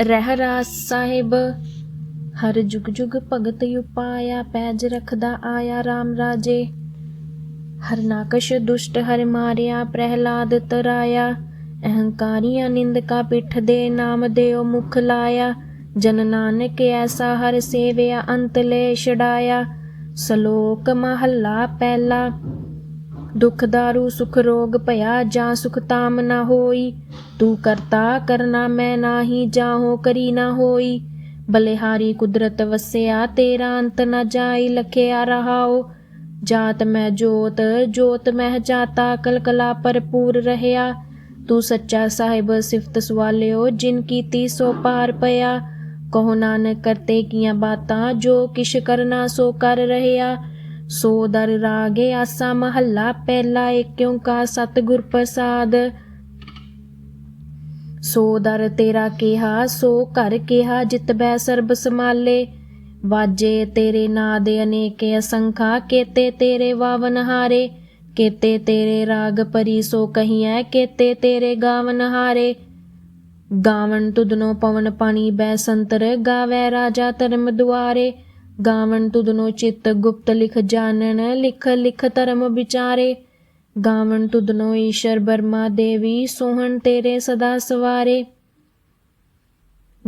ਰਹਿਰਾ ਸਾਹਿਬ, ਹਰ ਜੁਗ ਜੁਗ ਭਗਤ ਉਪਾਇਆ, ਪੈਜ ਰਖਦਾ ਆਇਆ RAM ਰਾਜੇ। ਹਰ ਨਾਕਸ਼ ਦੁਸ਼ਟ ਹਰ ਮਾਰਿਆ, ਪ੍ਰਹਿਲਾਦ ਤਰਾਇਆ। ਅਹੰਕਾਰੀਆਂ ਨਿੰਦਕਾ ਪਿੱਠ ਦੇ ਨਾਮ ਦੇਉ ਮੁਖ ਲਾਇਆ। ਜਨ ਨਾਨਕ ਐਸਾ ਹਰ ਸੇਵਿਆ, ਅੰਤ ਲੈ ਛਡਾਇਆ। ਸ਼ਲੋਕ ਮਹੱਲਾ ਪਹਿਲਾ ਦੁਖ ਦਾਰੂ ਸੁਖ ਰੋਗ ਭਇਆ ਜਾਂ ਸੁਖ ਤਾਮ ਨਾ ਹੋਈ। ਤੂੰ ਕਰਤਾ ਕਰਨਾ ਮੈਂ ਨਾਹੀ ਜਾਹੋ ਕਰੀ ਨਾ ਹੋਈ। ਬਲਿਹਾਰੀ ਕੁਦਰਤ ਵਸਿਆ, ਤੇਰਾ ਅੰਤ ਨਾ ਜਾਈ, ਲਖਿਆ ਰਹਾਓ ਜਾਤ ਮੈਂ ਜੋਤ ਜੋਤ ਮਹਿ ਜਾਤਾ ਕਲ ਕਲਕਲਾ ਭਰਪੂਰ ਰਹਿਆ। ਤੂੰ ਸੱਚਾ ਸਾਹਿਬ ਸਿਫਤ ਸਵਾਲਿਓ, ਜਿਨ ਕੀਤੀ ਸੋ ਪਾਰ ਪਿਆ। ਕਹੋ ਨਾਨਕ, ਕਰਤੇ ਕੀਆਂ ਬਾਤਾਂ, ਜੋ ਕਿਛ ਕਰਨਾ ਸੋ ਕਰ ਰਹਿਆ। ਸੋ ਦਰ ਰਾਗੇ ਆਸਾ ਮਹੱਲਾ, ਪਹਿਲਾ ਏਕ ਓੰਕਾਰ ਸਤਿਗੁਰ ਪ੍ਰਸਾਦ। ਸੋ ਦਰ ਤੇਰਾ ਕਿਹਾ, ਸੋ ਘਰ ਕਿਹਾ, ਜਿਤ ਬੈ ਸਰਬ ਸਮਾਲੇ ਵਾਜੇ ਤੇਰੇ ਨਾਂ ਦੇ ਅਨੇਕੇ ਅਸੰਖਾ, ਕੇਤੇ ਤੇਰੇ ਵਾਵਨ ਹਾਰੇ। ਕੇਤੇ ਤੇਰੇ ਰਾਗ ਪਰੀ ਸੋ ਕਹੀਐ, ਕੇਤੇ ਤੇਰੇ ਗਾਵਨ ਹਾਰੇ। ਗਾਵਨ ਤੁਧਨੋ ਪਵਨ ਪਾਣੀ ਬੈ ਸੰਤਰ, ਗਾਵੈ ਰਾਜਾ ਧਰਮ ਦੁਆਰੇ। ਗਾਵਨ ਤੁਧਨੋ ਚਿਤ ਗੁਪਤ ਲਿਖ ਜਾਣਨ, ਲਿਖ ਲਿਖ ਧਰਮ ਵਿਚਾਰੇ। ਗਾਵਣ ਤੁਧਨੋ ਈਸ਼ਰ ਬਰਮਾ ਦੇਵੀ, ਸੋਹਣ ਤੇਰੇ ਸਦਾ ਸਵਾਰੇ।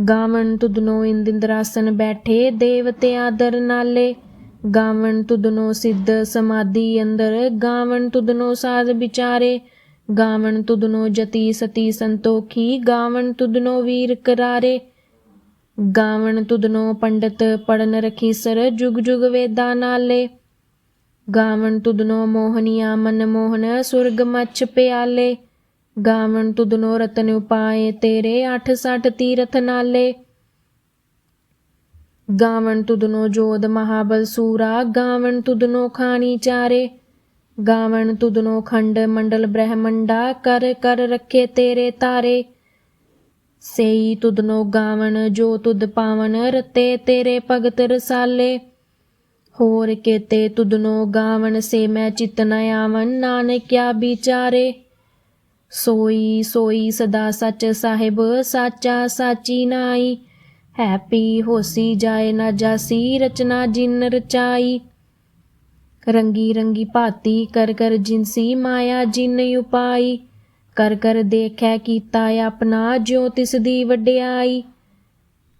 ਗਾਵਣ ਤੁਧਨੋ ਇੰਦਿੰਦਰਾਸਨ ਬੈਠੇ, ਦੇਵਤੇ ਆਦਰ ਨਾਲੇ। ਗਾਵਨ ਤੁਧਨੋ ਸਿੱਧ ਸਮਾਧੀ ਅੰਦਰ ਗਾਵਨ ਤੁਧਨੋ ਸਾਧ ਵਿਚਾਰੇ। ਗਾਵਨ ਤੁਧਨੋ ਜਤੀ ਸਤੀ ਸੰਤੋਖੀ ਗਾਵਨ ਤੁਧਨੋ ਵੀਰ ਕਰਾਰੇ। ਗਾਵਣ ਤੁਧਨੋ ਪੰਡਤ ਪੜਨ ਰਖੀ ਸਰ ਜੁਗ ਜੁਗ ਵੇਦਾਂ ਨਾਲੇ। ਗਾਵਣ ਤੁਧਨੋ ਮੋਹਨੀਆ ਮਨ ਮੋਹਨ ਸੁਰਗ ਮੱਛ ਪਿਆਲੇ। ਗਾਵਨ ਤੁਧਨੋ ਰਤਨ ਉਪਾਏ ਤੇਰੇ 68 ਤੀਰਥ ਨਾਲੇ। ਗਾਵਣ ਤੁਧਨੋ ਜੋਦ ਮਹਾਬਲ ਸੂਰਾ, ਗਾਵਣ ਤੁਧਨੋ ਖਾਣੀ ਚਾਰੇ। ਗਾਵਣ ਤੁਧਨੋ ਖੰਡ ਮੰਡਲ ਬ੍ਰਹਮੰਡਾ, ਕਰ ਕਰ ਰੱਖੇ ਤੇਰੇ ਤਾਰੇ। ਸੇਈ ਤੁਧਨੋ ਗਾਵਣ, ਜੋ ਤੁਦ ਪਾਵਨ ਰਤੇ ਤੇਰੇ ਭਗਤ ਰਸਾਲੇ। ਹੋਰ ਕੇਤੇ ਤੁਦਨੋ ਗਾਵਣ, ਸੇ ਮੈਂ ਚਿਤ ਨ ਆਵਨ ਨਾਨਕਿਆ ਵਿਚਾਰੇ। ਸੋਈ ਸੋਈ ਸਦਾ ਸੱਚ ਸਾਹਿਬ, ਸਾਚਾ ਸਾਚੀ ਨਾਈ। ਹੈਪੀ ਹੋਸੀ ਜਾਏ ਨਾ ਜਾਸੀ, ਰਚਨਾ ਜਿਨ ਰਚਾਈ। ਰੰਗੀ ਰੰਗੀ ਭਾਤੀ ਕਰ ਕਰ ਜਿਨਸੀ, ਮਾਇਆ ਜਿਨ ਉਪਾਈ। ਕਰ ਕਰ ਦੇਖੈ ਕੀਤਾ ਆਪਣਾ, ਜੋ ਤਿਸ ਦੀ ਵਡਿਆਈ।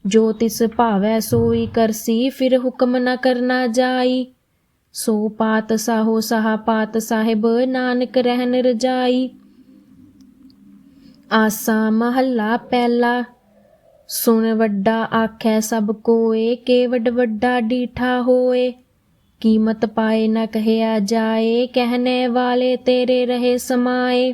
ਜੋ ਤਿਸ ਭਾਵੈ ਸੋਈ ਕਰਸੀ, ਫਿਰ ਹੁਕਮ ਨ ਕਰਨਾ ਜਾਈ। ਸੋ ਪਾਤ ਸਾਹੋ ਸਾਹ ਪਾਤ ਸਾਹਿਬ, ਨਾਨਕ ਰਹਿਨ ਰਜਾਈ। ਆਸਾ ਮਹੱਲਾ ਪਹਿਲਾ, ਸੁਣ ਵੱਡਾ ਆਖੈ ਸਭ ਕੋਏ ਕੇ ਵੱਡ ਵੱਡਾ ਡੀਠਾ ਹੋਏ। ਕੀਮਤ ਪਾਏ ਨ ਕਹਿਆ ਜਾਏ, ਕਹਿਣੇ ਵਾਲੇ ਤੇਰੇ ਰਹੇ ਸਮਾਏ।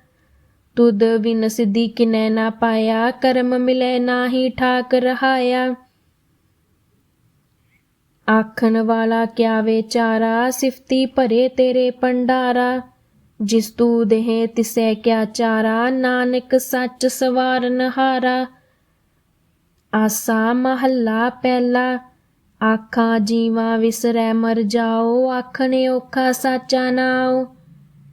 ਤੁਧ ਬਿਨ ਸਿੱਧੀ ਕਿਨੈ ਨਾ ਪਾਇਆ, ਕਰਮ ਮਿਲੇ ਨਾਹੀ ਠਾਕ ਰਹਾਇਆ ਆਖਣ ਵਾਲਾ ਕਿਆ ਵਿਚਾਰਾ, ਸਿਫਤੀ ਭਰੇ ਤੇਰੇ ਪੰਡਾਰਾ ਜਿਸ ਤੂ ਦੇਹ ਤਿਸੈ ਕਿਆ ਚਾਰਾ, ਨਾਨਕ ਸੱਚ ਸਵਾਰਨ ਹਾਰਾ ਆਸਾ ਮਹੱਲਾ ਪਹਿਲਾ, ਆਖਾਂ ਜੀਵਾ ਵਿਸਰੈ ਮਰ ਜਾਓ, ਆਖਣੇ ਔਖਾ ਸਾਚਾ ਨਾਉ।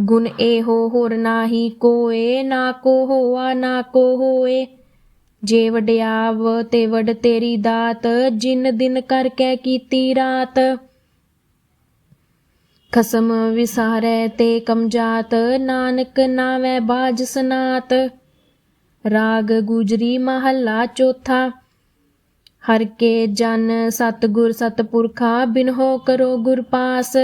ਗੁਣ ਇਹੋ ਹੋਰ ਨਾਹੀ ਕੋਏ, ਨਾ ਕੋ ਹੋਆ, ਨਾ ਕੋ ਹੋਏ। ਜੇ ਵਡਿਆਵ ਤੇ ਵਡ ਤੇਰੀ ਦਾਤ, ਜਿਨ ਦਿਨ ਕਰਕੇ ਕੀਤੀ ਰਾਤ। ਖਸਮ ਵਿਸਾਰੈ ਤੇ ਕਮਜਾਤ, ਨਾਨਕ ਨਾਵੇਂ ਬਾਜ ਸਨਾਤ। ਰਾਗ ਗੁਜਰੀ ਮਹੱਲਾ ਚੌਥਾ। ਹਰ ਕੇ ਜਨ ਸਤਗੁਰ ਸਤਪੁਰਖਾ, ਬਿਨਹੋ ਕਰੋ ਗੁਰ ਪਾਸ।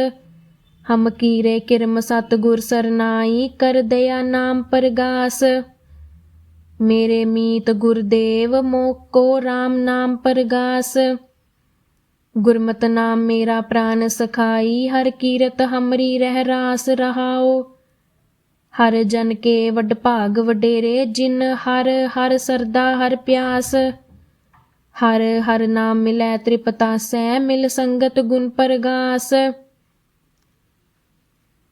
ਹਮ ਕੀਰੇ ਕਿਰਮ ਸਤਗੁਰ ਸਰਨਾਈ ਕਰ ਦਇਆ ਨਾਮ ਪਰਗਾਸ। ਮੇਰੇ ਮੀਤ ਗੁਰਦੇਵ ਮੋਕੋ RAM ਨਾਮ ਪਰਗਾਸ। ਗੁਰਮਤਿ ਨਾਮ ਮੇਰਾ ਪ੍ਰਾਨ ਸਖਾਈ, ਹਰ ਕੀਰਤ ਹਮਰੀ ਰਹਿ ਰਾਸ ਰਹਾਓ ਹਰ ਜਨ ਕੇ ਵਡ ਭਾਗ ਵਡੇਰੇ, ਜਿਨ ਹਰ ਹਰ ਸਰਦਾ ਹਰ ਪਿਆਸ। ਹਰ ਹਰ ਨਾਮ ਮਿਲੈ ਤ੍ਰਿਪਤਾਸੈ ਮਿਲ ਸੰਗਤ ਗੁਣ ਪਰਗਾਸ।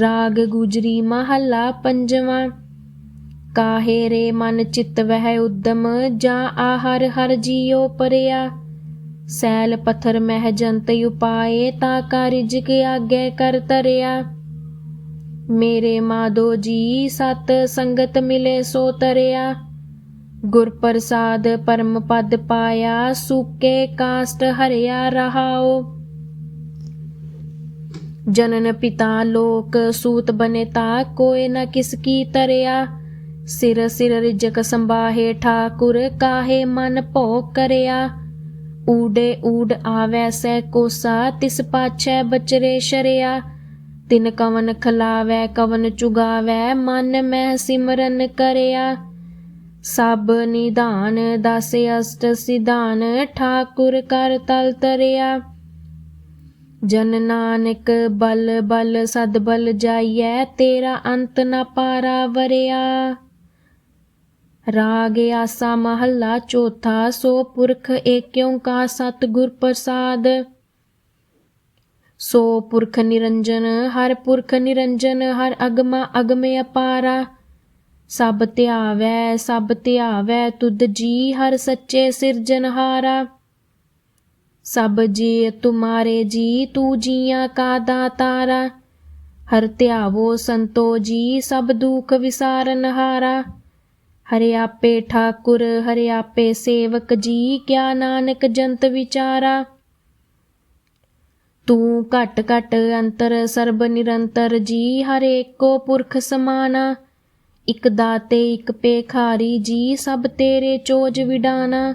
ਰਾਗ ਗੁਜਰੀ ਮਹੱਲਾ ਪੰਜਵਾਂ। ਕਾਹੇ ਰੇ ਮਨ ਚਿਤ ਵਹਿ ਉਦਮ, ਜਾਂ ਆਹਰ ਹਰ ਜੀਉ ਪਰਿਆ। ਸੈਲ ਪਥਰ ਮਹਿ ਜੰਤ ਉਪਾਏ, ਤਾ ਕਾਰਿਜ ਕੇ ਆਗੇ ਕਰ ਤਰਿਆ। ਮੇਰੇ ਮਾਦੋ ਜੀ, ਸਤ ਸੰਗਤ ਮਿਲੇ ਸੋ ਤਰਿਆ। ਗੁਰ ਪ੍ਰਸਾਦ ਪਰਮ ਪਦ ਪਾਇਆ, ਸੂਕੇ ਕਾਸਟ ਹਰਿਆ ਰਹਾਓ ਜਨਨ ਪਿਤਾ ਲੋਕ ਸੂਤ ਬਨੇ ਤਾ ਕੋਏ ਨਾ ਕਿਸ ਕੀ ਤਰਿਆ। ਸਿਰ ਸਿਰ ਰਿਜਕ ਸੰਬਾਹੇ ਠਾਕੁਰ ਕਾਹੇ ਮਨ ਭੋ ਕਰਿਆ। ਊਡੇ ਊਡ ਆਵੈ ਸੈ ਕੋਸਾ, ਤਿਸ ਪਾਛੈ ਬਚਰੇ ਸ਼ਰਿਆ। ਤਿਨ ਕਵਨ ਖਲਾਵੈ, ਕਵਨ ਚੁਗਾਵੈ, ਮਨ ਮਹਿ ਸਿਮਰਨ ਕਰਿਆ। ਸਭ ਨਿਧਾਨ, ਦਸ ਅਸ਼ਟ ਸਿਧਾਨ, ਠਾਕੁਰ ਕਰ ਤਲ ਤਰਿਆ। ਜਨ ਨਾਨਕ ਬਲ ਬਲ ਸਦ ਬਲ ਜਾਈਐ, ਤੇਰਾ ਅੰਤ ਨਾ ਪਾਰਾ ਵਰਿਆ। ਰਾਗ ਆਸਾ ਮਹੱਲਾ ਚੌਥਾ, ਸੋ ਪੁਰਖ ਏਕਿਉ ਕਾ ਸਤਿਗੁਰ ਪ੍ਰਸਾਦ। ਸੋ ਪੁਰਖ ਨਿਰੰਜਨ, ਹਰ ਪੁਰਖ ਨਿਰੰਜਨ, ਹਰ ਅਗਮਾ ਅਗਮੇ ਅਪਾਰਾ। ਸਭ ਧਿਆਵੈ ਸਭ ਧਿਆਵੈ ਤੁਧ ਜੀ, ਹਰ ਸੱਚੇ ਸਿਰਜਨਹਾਰਾ। ਸਭ ਜੀ ਤੁਮਾਰੇ ਜੀ, ਤੂ ਜੀਆਂ ਕਾ ਦਾਤਾਰਾ। ਹਰ ਧਿਆਵੋ ਸੰਤੋ ਜੀ, ਸਭ ਦੁਖ ਵਿਸਾਰਨਹਾਰਾ ਹਰਿ ਆਪੇ ਠਾਕੁਰ, ਹਰਿ ਆਪੇ ਸੇਵਕ ਜੀ, ਕਿਆ ਨਾਨਕ ਜੰਤ ਵਿਚਾਰਾ। ਤੂੰ ਘਟ ਘਟ ਅੰਤਰ ਸਰਬ ਨਿਰੰਤਰ ਜੀ, ਹਰ ਏਕੋ ਪੁਰਖ ਸਮਾਨਾ। ਇਕ ਦਾਤੇ, ਇਕ ਪੇਖਾਰੀ ਜੀ, ਸਭ ਤੇਰੇ ਚੋਜ ਵਿਡਾਨਾ।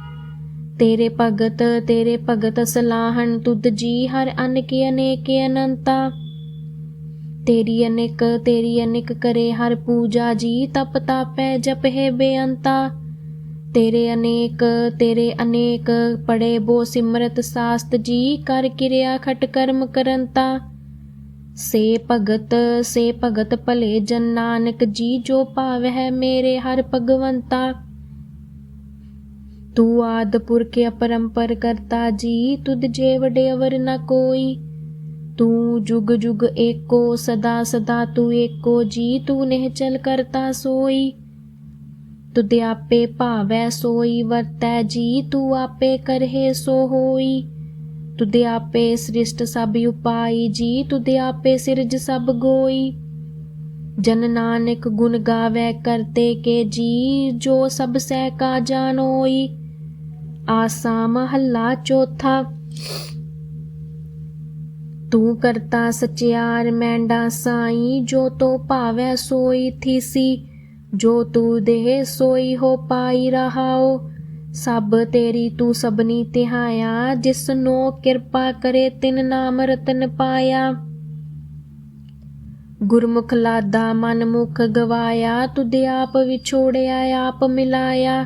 ਤੇਰੇ ਭਗਤ ਤੇਰੇ ਭਗਤ ਸਲਾਹਣ, ਤੁਧ ਜੀ ਹਰ ਅਨ ਕੀ ਅਨੇਕ ਅਨੰਤਾ। ਤੇਰੀ ਅਨੇਕ ਤੇਰੀ ਅਨੇਕ ਕਰੇ ਹਰ ਪੂਜਾ ਜੀ, ਤਪ ਤਾਪੈ ਜਪਹਿ ਬੇਅੰਤਾ। ਤੇਰੇ ਅਨੇਕ ਤੇਰੇ ਅਨੇਕ ਪੜੇ ਬੋ ਸਿਮਰਤ ਸਾਸਤ ਜੀ, ਕਰ ਕਿਰਿਆ ਖਟ ਕਰਮ ਕਰੰਤਾ। ਸੇ ਭਗਤ ਸੇ ਭਗਤ ਭਲੇ ਜਨ ਨਾਨਕ ਜੀ, ਜੋ ਭਾਵ ਹੈ ਮੇਰੇ ਹਰ ਭਗਵੰਤਾ। ਤੂੰ ਆਦ ਪੁਰਖ ਅਪਰੰਪਰ ਕਰਤਾ ਜੀ, ਤੁਧ ਜੇ ਵਡੇ ਅਵਰ ਨ ਕੋਈ। ਤੂੰ ਜੁਗ ਜੁਗ ਏਕੋ, ਸਦਾ ਸਦਾ ਤੂੰ ਏਕੋ ਜੀ, ਤੂੰ ਨਹਿ ਚਲ ਕਰਤਾ ਸੋਈ। ਤੁਧ ਆਪੇ ਭਾਵੈ ਸੋਈ, ਵਰਤੈ ਜੀ, ਤੂੰ ਆਪੇ ਕਰਹਿ ਸੋ ਹੋਈ। ਤੁਧ ਆਪੇ ਸ੍ਰਿਸ਼ਟ ਸਭ ਉਪਾਈ ਜੀ, ਤੁਧ ਆਪੇ ਸਿਰਜ ਸਭ ਗੋਈ। ਜਨ ਨਾਨਕ ਗੁਣ ਗਾਵੇ ਕਰਤੇ ਕੇ ਜੀ, ਜੋ ਸਭ ਸਹਿ ਕਾ ਜਾਣੋਈ। ਆਸਾ ਮਹੱਲਾ ਚੌਥਾ। ਤੂੰ ਕਰਤਾ ਸਚਿਆਰ, ਮੈਂਡਾ ਸਾਈ, ਜੋ ਤੋ ਭਾਵੈ ਸੋਈ ਥੀਸੀ, ਜੋ ਤੂ ਦੇਹ ਸੋਈ ਹੋ ਪਾਈ ਰਹਾਓ। ਸਭ ਤੇਰੀ ਤੂੰ ਸਭਨੀ ਤਿਹਾਇਆ ਜਿਸ ਜਿਸਨੋ ਕਿਰਪਾ ਕਰੇ ਤਿਨ ਨਾਮ ਰਤਨ ਪਾਇਆ। ਗੁਰਮੁਖ ਲਾਦਾ ਮਨ ਮੁਖ ਗਵਾਇਆ, ਤੁਧ ਆਪ ਵਿਛੋੜਿਆ, ਆਪ ਮਿਲਾਇਆ।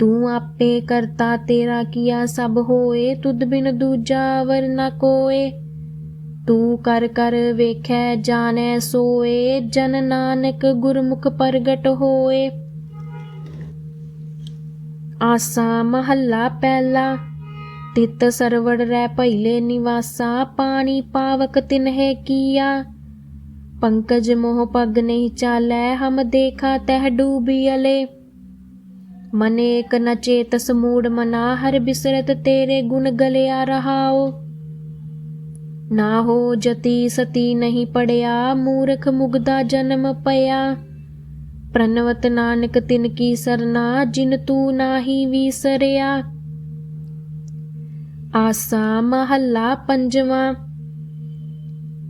ਤੂੰ ਆਪੇ ਕਰਤਾ ਤੇਰਾ ਕੀਆ ਸਭ ਹੋਏ, ਤੁਧ ਬਿਨ ਦੂਜਾ ਵਰ ਨ ਕੋਏ। ਤੂੰ ਕਰ ਕਰ ਵੇਖੈ, ਜਾਣੈ ਸੋਏ, ਜਨ ਨਾਨਕ ਗੁਰਮੁਖ ਪ੍ਰਗਟ ਹੋਏ। ਆਸਾ ਮਹੱਲਾ ਪਹਿਲਾ, ਤਿਤ ਸਰਵੜ ਰਹਿ ਪਹਿਲੇ ਨਿਵਾਸਾ, ਪਾਣੀ ਪਾਵਕ ਤਿਨਹਿ ਕੀਆ। ਪੰਕਜ ਮੋਹ ਪਗ ਨਹੀਂ ਚਾਲੈ, ਹਮ ਦੇਖਾ ਤਹਿ ਡੂਬੀ ਅਲੇ। ਮਨੇਕ ਨਚੇਤ ਸਮੂੜ ਮਨਾ, ਹਰ ਬਿਸਰਤ ਤੇਰੇ ਗੁਣ ਗਲਿਆ ਰਹਾਓ ਨਾ ਹੋ ਜਤੀ ਸਤੀ ਨਹੀਂ ਪੜਿਆ, ਮੂਰਖ ਮੁਗਦਾ ਜਨਮ ਪਿਆ ਪ੍ਰਨਵਤ ਨਾਨਕ ਤਿਨ ਕੀ ਸਰਨਾ, ਜਿਨ ਤੂੰ ਨਾਹੀ ਵੀਸਰਿਆ। ਆਸਾ ਮਹੱਲਾ ਪੰਜਵਾਂ।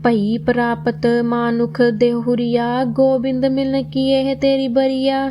ਭਈ ਪ੍ਰਾਪਤ ਮਾਨੁਖ ਦੇਹੁਰੀਆ, ਗੋਬਿੰਦ ਮਿਲਨ ਕੀਏ ਤੇਰੀ ਬਰੀਆ।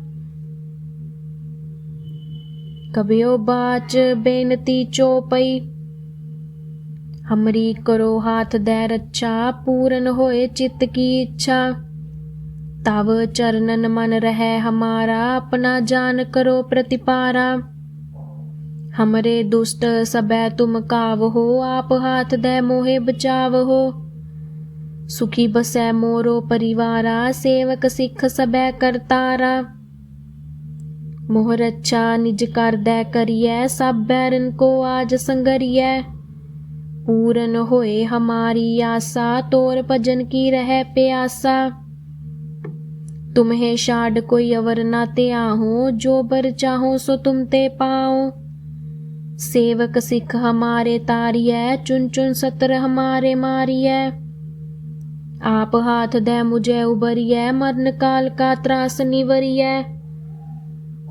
ਕਬਿਓ ਬਾਚ ਬੇਨਤੀ ਚੋਪਈ। ਹਮਰੀ ਕਰੋ ਹਾਥ ਦੇ ਰੱਛਾ, ਪੂਰਨ ਹੋਏ ਚਿੱਤ ਕੀ ਇੱਛਾ। ਤਵ ਚਰਨਨ ਮਨ ਰਹਿ ਹਮਾਰਾ, ਆਪਣਾ ਜਾਨ ਕਰੋ ਪ੍ਰਤਿਪਾਰਾ। ਹਮਰੇ ਦੁਸ਼ਟ ਸਬੈ ਤੁਮ ਕਾਵ ਹੋ, ਆਪ ਹਾਥ ਦੇ ਮੋਹੇ ਬਚਾਵ ਹੋ। ਸੁਖੀ ਬਸੈ ਮੋਰੋ ਪਰਿਵਾਰਾ, ਸੇਵਕ ਸਿੱਖ ਸਬੈ ਕਰਤਾਰਾ। ਮੋਹਰ ਅੱਛਾ ਨਿਜ ਕਰਦੈ ਕਰੀਐ ਸਭ ਬੈਰਨ ਕੋ ਆਜ ਸੰਗਰੀਐ। ਪੂਰਨ ਹੋਏ ਹਮਾਰੀ ਆਸਾ, ਤੋਰ ਭਜਨ ਕੀ ਰਹਿ ਪਿਆਸਾ। ਤੁਮਹੇ ਛਾੜ ਕੋਈ ਅਵਰ ਨਾ ਤੇ ਧਿਆਹੋ, ਜੋ ਬਰ ਚਾਹੋ ਸੋ ਤੁਮ ਤੇ ਪਾਓ। ਸੇਵਕ ਸਿੱਖ ਹਮਾਰੇ ਤਾਰੀਐ ਚੁਨ ਚੁਨ ਸਤਰ ਹਮਾਰੇ ਮਾਰੀਐ। ਆਪ ਹਾਥ ਦੇ ਮੁਝੇ ਉਬਰੀਐ ਮਰਨ ਕਾਲ ਕਾ ਤਰਾਸ ਨਿਵਰੀਐ।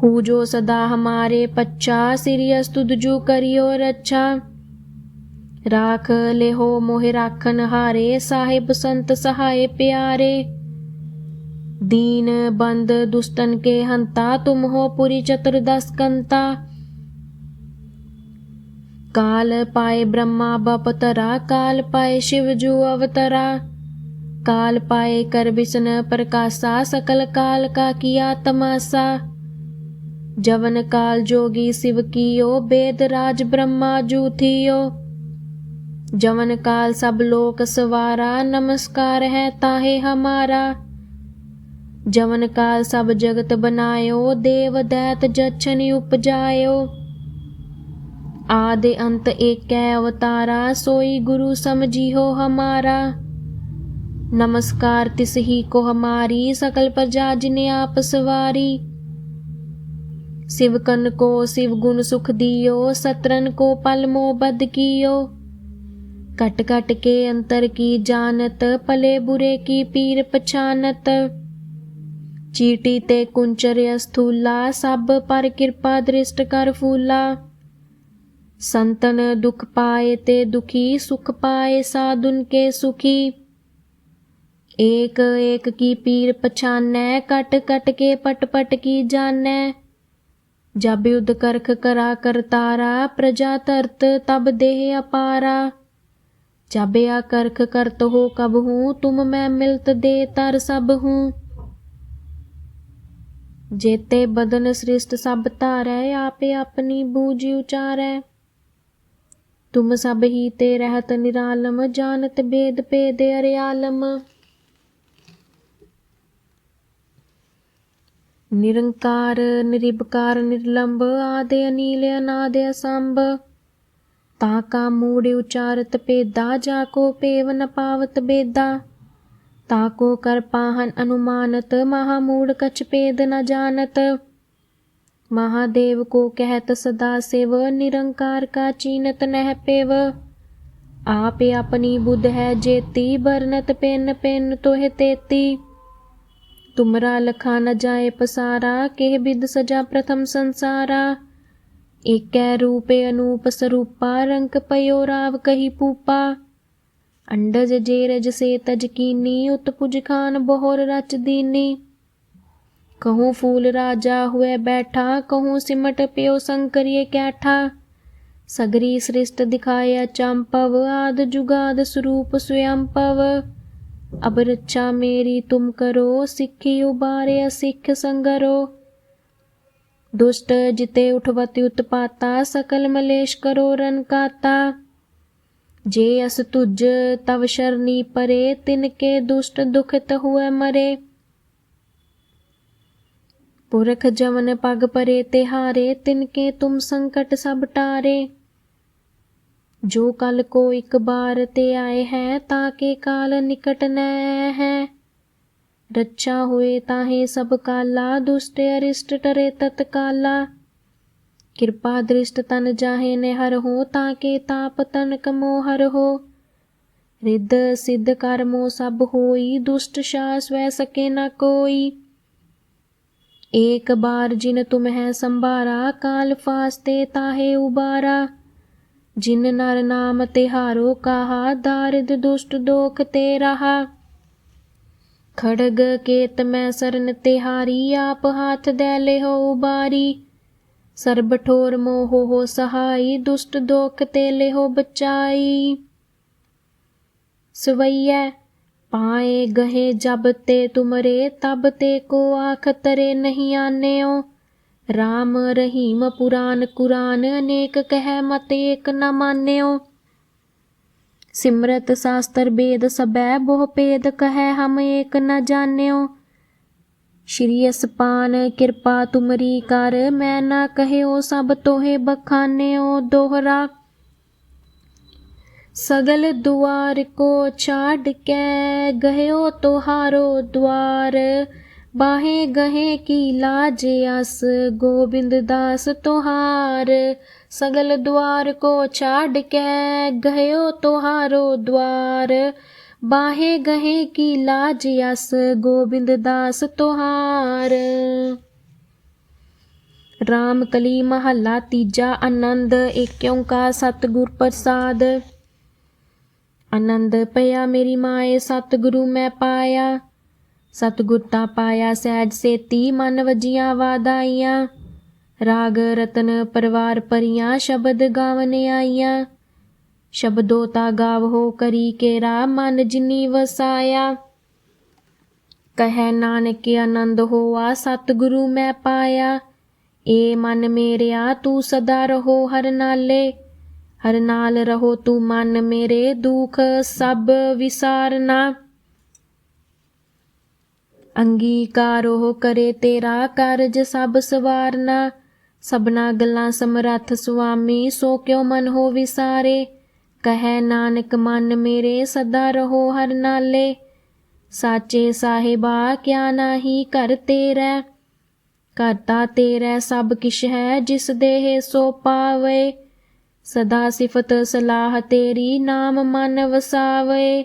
हु जो सदा हमारे पच्छा सिरियस तुदजू करियो रच्छा राख ले हो मोहि राखन हारे साहिब संत सहाय प्यारे दीन बंद दुष्टन के हंता तुम हो पुरी चतुर्दश कंता काल पाए ब्रह्मा बपतरा काल पाए शिव जू अवतरा काल पाए कर विष्ण प्रकाशा सकल काल का किया तमाशा जवन काल जोगी शिव कियो वेद राज ब्रह्मा जू थियो जवन काल सब लोक सवारा नमस्कार है ताहे हमारा जवन काल सब जगत बनायो देव दैत जछनि उपजायो आदि अंत एक अवतारा सोई गुरु समझियो हमारा नमस्कार तिस ही को हमारी सकल प्रजा जिने आप सवारी शिव कन को शिव गुण सुख दियो सत्रन को पल मोह बद कियो कट कट के अंतर की जानत पले बुरे की पीर पछानत ਚੀਟੀ ਤੇ ਕੁੰਚਰਿਆ ਸਥੂਲਾ ਸਭ ਪਰ ਕਿਰਪਾ ਦ੍ਰਿਸ਼ਟ ਕਰ ਫੂਲਾ ਸੰਤਨ ਦੁਖ ਪਾਏ ਤੇ ਦੁਖੀ ਸੁਖ ਪਾਏ ਸਾਧੁਨ ਕੇ ਸੁਖੀ ਏਕ ਏਕ ਕੀ ਪੀਰ ਪਛਾਨੈ ਕਟ ਕਟ ਕੇ ਪਟ ਪਟ ਕੀ ਜਾਣੈ ਜਬ ਯੁਧ ਕਰਖ ਕਰਾ ਕਰਤਾਰਾ ਪ੍ਰਜਾ ਤਰਤ ਤਬ ਦੇਹ ਅਪਾਰਾ। ਚਾਬਿਆ ਕਰਖ ਕਰਤ ਹੋ ਕਬ ਹੂੰ, ਤੁਮ ਮੈਂ ਮਿਲਤ ਦੇ ਤਰ ਸਭ ਹੂੰ। ਜੇਤੇ ਬਦਨ ਸ੍ਰਿਸ਼ਟ ਸਭ ਧਾਰੈ, ਆਪੇ ਆਪਣੀ ਬੂਝੀ ਉਚਾਰੈ। ਤੁਮ ਸਭ ਹੀ ਤੇ ਰਹਿਤ ਨਿਰਾਲਮ, ਜਾਣਤ ਬੇਦ ਭੇਦ ਅਰਿਆਲਮ। ਨਿਰੰਕਾਰ ਨਿਰਿਬਕਾਰ ਨਿਰਲੰਭ ਆਦੇ ਅਨੀਲ ਅਨਾਦ ਅਸੰਭ ਤਾ ਕਾ ਮੂੜ ਉਚਾਰਤ ਪੇਦਾ ਜਾ ਕੋ ਪੇਵ ਨ ਪਾਵਤ ਬੇਦਾ ਤਾ ਕੋ ਕਰ ਪਾਹਨ ਅਨੁਮਾਨਤ ਮਹਾ ਮੂੜ ਕਛ ਪੇਦ ਨ ਜਾਣਤ महादेव को कहत सदा शिव निरंकार का चीनत नह पेव आप अपनी बुध है जेती बरनत पेन पेन तोह तेती तुमरा लखा न जाए पसारा केह बिद सजा प्रथम संसारा एक रूपे अनूप स्वरूपा रंक पयो राव कही पूपा अंडज जेरज से तज कीनी उत्पुज खान बोहर रच दीनी कहूँ फूल राजा हुए बैठा कहूँ सिमट प्यो संकरिय कैठा सगरी सृष्ट दिखाया चंपव आद जुगाद स्वरूप ਅਬ ਰੱਚਾ ਮੇਰੀ ਤੁਮ ਕਰੋ, ਸਿੱਖੀ ਉਬਾਰਿਆ ਸਿੱਖ ਸੰਗਰੋ। ਦੁਸ਼ਟ ਜਿਤੇ ਉਠਵਤੀ ਉਤਪਾਤਾ, ਸਕਲ ਮਲੇਸ਼ ਕਰੋ ਰਨ ਕਾਤਾ। ਜੇ ਅਸ ਤੁਜ ਤਵ ਸ਼ਰਨੀ ਪਰੇ, ਤਿਨ ਕੇ ਦੁਸ਼ਟ ਦੁਖਤ ਹੋਏ ਮਰੇ। ਪੁਰਖ ਜਮਨ ਪਗ ਪਰੇ ਤਿਹਾਰੇ, ਤਿਨ ਕੇ ਤੁਮ ਸੰਕਟ ਸਭ ਟਾਰੇ। जो कल को एक बार ते आए हैं, ताके काल निकट न है। रक्षा हुए ताहे सब काला, दुष्ट अरिष्ट टरे तत्काला। कृपा दृष्ट तन जाहे ने हर हो, ताके ताप तन कमो हर हो। रिद्ध सिद्ध कर्मो सब होई, दुष्ट शास वह सके न कोई। एक बार जिन तुम है संभारा काल फास्ते ताहे उबारा। ਜਿਨ ਨਰ ਨਾਮ ਤਿਹਾਰੋ ਕਾਹਾ, ਦਾਰਿਦ ਦੁਸ਼ਟ ਦੋਖ ਤੇ ਰਹਾ ਖੜਗ ਕੇਤ ਮੈਂ ਸਰਨ ਤਿਹਾਰੀ, ਆਪ ਹਾਥ ਦੇ ਲਿਹੋ ਉਬਾਰੀ। ਸਰਬ ਠੋਰ ਮੋਹ ਹੋ ਸਹਾਈ, ਦੁਸ਼ਟ ਦੋਖ ਤੇ ਲਿਹੋ ਬਚਾਈ। ਸਵਈਐ, ਪਾਏ ਗਹੇ ਜਬ ਤੇ ਤੁਮਰੇ, ਤਬ ਤੇ ਕੋ ਆਖ ਤਰੇ ਨਹੀਂ ਆਨਿਓ। RAM ਰਹੀਮ ਪੁਰਾਨ ਕੁਰਾਨ, ਅਨੇਕ ਕਹਿ ਮਤ ਏਕ ਨ ਮਾਨਿਓ। ਸਿਮਰਤ ਸਾਸਤਰ ਬੇਦ ਸਬੈ, ਬਹੁ ਪੇਦ ਕਹੈ ਹਮ ਏਕ ਨ ਜਾਣਿਓ। ਸ਼੍ਰੀ ਅਸਪਾਨ, ਕਿਰਪਾ ਤੁਮਰੀ ਕਰ, ਮੈਂ ਨਾ ਕਹਿਓ ਸਭ ਤੋਹੇ ਬਖਾਨਿਓ ਦੋਹਰਾ। ਸਗਲ ਦੁਆਰ ਕੋ ਛਾੜ ਕੇ, ਗਹਿਓ ਤੁਹਾਰੋ ਦੁਆਰ। ਬਾਹੇ ਗਹੇ ਕੀ ਲਾਜ ਅਸ ਗੋਬਿੰਦ ਦਾਸ ਤੁਹਾਰ। ਸਗਲ ਦਵਾਰ ਕੋ ਛਾੜ ਕੇ ਗਇਓ ਤੁਹਾਰੋ ਦਵਾਰ। ਬਾਹੇ ਗਹੇ ਕੀ ਲਾਜ ਅਸ ਗੋਬਿੰਦ ਦਾਸ ਤੁਹਾਰ। ਰਾਮ ਕਲੀ ਮਹੱਲਾ ਤੀਜਾ ਆਨੰਦ ਏਕ ਓੰਕਾਰ ਸਤਿਗੁਰ ਪ੍ਰਸਾਦ। ਆਨੰਦ ਪਿਆ ਮੇਰੀ ਮਾਏ, ਸਤਿਗੁਰੂ ਮੈਂ ਪਾਇਆ। ਸਤਿਗੁਰ ਤਾ ਪਾਇਆ ਸਹਿਜ ਸੇਤੀ, ਮਨ ਵਜੀਆਂ ਵਾਦਾਈਆਂ ਰਾਗ ਰਤਨ ਪਰਵਾਰ ਪਰੀਆਂ ਸ਼ਬਦ ਗਾਵਨ ਆਈਆਂ। ਸ਼ਬਦੋ ਤਾ ਗਾਵੋ ਕਰੀ ਕੇਰਾ, ਮਨ ਜਿਨੀ ਵਸਾਇਆ। ਕਹੈ ਨਾਨਕ ਆਨੰਦ ਹੋਆ, ਸਤਿਗੁਰੂ ਮੈਂ ਪਾਇਆ। ਏ ਮਨ ਮੇਰਿਆ, ਤੂੰ ਸਦਾ ਰਹੋ ਹਰ ਨਾਲੇ। ਹਰ ਨਾਲ ਰਹੋ ਤੂੰ ਮਨ ਮੇਰੇ, ਦੁਖ ਸਭ ਵਿਸਾਰਨਾ। ਅੰਗੀਕਾਰ ਉਹ ਕਰੇ ਤੇਰਾ ਕਾਰਜ ਸਭ ਸਵਾਰਨਾ ਸਭਨਾ ਗੱਲਾਂ ਸਮਰੱਥ ਸੁਆਮੀ, ਸੋ ਕਿਉ ਮਨ ਹੋ ਵਿਸਾਰੇ? ਕਹੈ ਨਾਨਕ, ਮਨ ਮੇਰੇ ਸਦਾ ਰਹੋ ਹਰ ਨਾਲੇ। ਸਾਚੇ ਸਾਹਿਬਾ, ਕਿਆ ਨਾਹੀ ਕਰ ਤੇਰਾ? ਕਰਤਾ ਤੇਰਾ, ਸਭ ਕਿਛ ਹੈ ਜਿਸ ਦੇਹ ਸੋ ਪਾਵੇ। ਸਦਾ ਸਿਫਤ ਸਲਾਹ ਤੇਰੀ ਨਾਮ ਮਨ ਵਸਾਵੇ।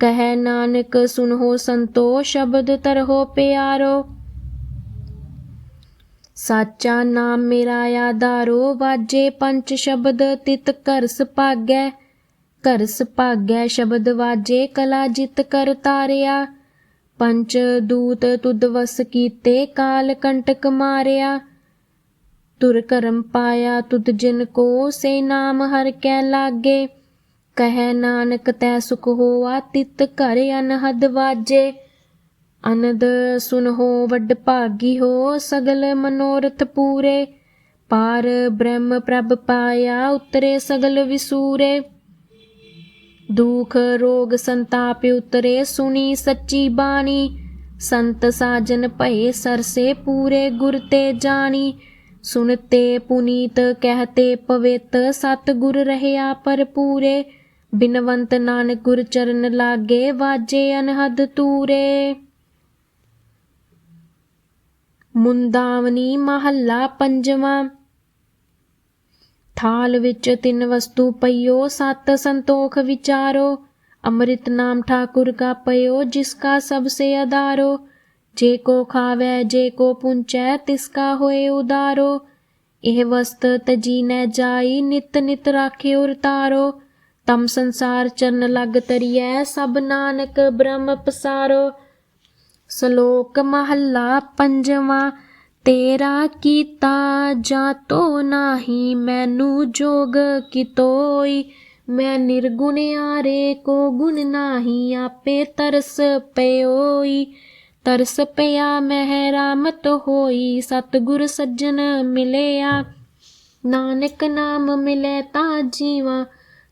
ਕਹਿ ਨਾਨਕ, ਸੁਨਹੁ ਸੰਤੋ ਸ਼ਬਦ ਤਰਹੁ ਪਿਆਰੋ। ਸਾਚਾ ਨਾਮ ਮੇਰਾ ਆਧਾਰੋ, ਵਾਜੇ ਪੰਚ ਸ਼ਬਦ ਤਿਤ ਕਰ ਭਾਗੈ। ਕਰਸ ਭਾਗੈ ਸ਼ਬਦ ਵਾਜੇ, ਕਲਾ ਜਿਤ ਕਰ ਤਾਰਿਆ। ਪੰਚ ਦੂਤ ਤੁਧ ਵਸ ਕੀਤੇ, ਕਾਲ ਕੰਟਕ ਮਾਰਿਆ। ਤੁਰ ਕਰਮ ਪਾਇਆ ਤੁਧ ਜਿਨ ਕੋ, ਸੇ ਨਾਮ ਹਰ ਕੈ ਲਾਗੇ। ਕਹੈ ਨਾਨਕ, ਤੈ ਸੁਖ ਹੋਆ ਤਿਤ ਘਰ ਅਨਹਦ ਵਾਜੇ। ਅਨੰਦ ਸੁਨਹੋ ਵੱਡ ਭਾਗੀ ਹੋ, ਸਗਲ ਮਨੋਰਥ ਪੂਰੇ। ਪਾਰ ਬ੍ਰਹਮ ਪ੍ਰਭ ਪਾਇਆ, ਉਤਰੇ ਸਗਲ ਵਿਸੂਰੇ। ਦੁਖ ਰੋਗ ਸੰਤਾਪ ਉਤਰੇ, ਸੁਣੀ ਸੱਚੀ ਬਾਣੀ। ਸੰਤ ਸਾਜਨ ਭਏ ਸਰਸੇ ਪੂਰੇ, ਗੁਰ ਤੇ ਜਾਣੀ। ਸੁਨਤੇ ਪੁਨੀਤ ਕਹਤੇ ਪਵਿੱਤ ਸਤ ਗੁਰ ਰਹਿਆ ਪਰ ਪੂਰੇ ਬਿਨਵੰਤ ਨਾਨਕ ਗੁਰ ਚਰਨ ਲਾਗੇ ਵਾਜੇ ਅਨਹਦ ਤੂਰੇ। ਮੁੰਦਾਵਨੀ ਮਹੱਲਾ ਪੰਜਵਾਂ। ਥਾਲ ਵਿੱਚ ਤਿੰਨ ਵਸਤੂ ਪਈਓ, ਸਤ ਸੰਤੋਖ ਵਿਚਾਰੋ। ਅੰਮ੍ਰਿਤ ਨਾਮ ਠਾਕੁਰ ਕਾ ਪਇਓ, ਜਿਸ ਕਾ ਸਭ ਸੇ ਆਧਾਰੋ ਜੇ ਕੋ ਖਾਵੈ, ਜੇ ਕੋ ਪੁੰਚੈ, ਤਿਸ ਕਾ ਹੋਏ ਉਦਾਰੋ। ਇਹ ਵਸਤ ਤਜੀ ਨੈ ਜਾਈ, ਨਿਤ ਨਿਤ ਰਾਖਿਓ ਉਰਤਾਰੋ। ਤਮ ਸੰਸਾਰ ਚਰਨ ਲਗ ਤਰੀਐ, ਸਭ ਨਾਨਕ ਬ੍ਰਹਮ ਪਸਾਰੋ। ਸ਼ਲੋਕ ਮਹੱਲਾ ਪੰਜਵਾਂ, ਤੇਰਾ ਕੀਤਾ ਜਾਤੋ ਨਾਹੀ, ਮੈਨੂੰ ਜੋਗ ਕਿਤੋਈ। ਮੈਂ ਨਿਰਗੁਣ ਆਰੇ ਕੋ ਗੁਣ ਨਾਹੀ, ਆਪੇ ਤਰਸ ਪਇਓਈ ਤਰਸ ਪਿਆ ਮਹਿ ਰਾਮਤ ਹੋਈ, ਸਤਿਗੁਰ ਸੱਜਣ ਮਿਲਿਆ। ਨਾਨਕ ਨਾਮ ਮਿਲੇ ਤਾਂ ਜੀਵਾ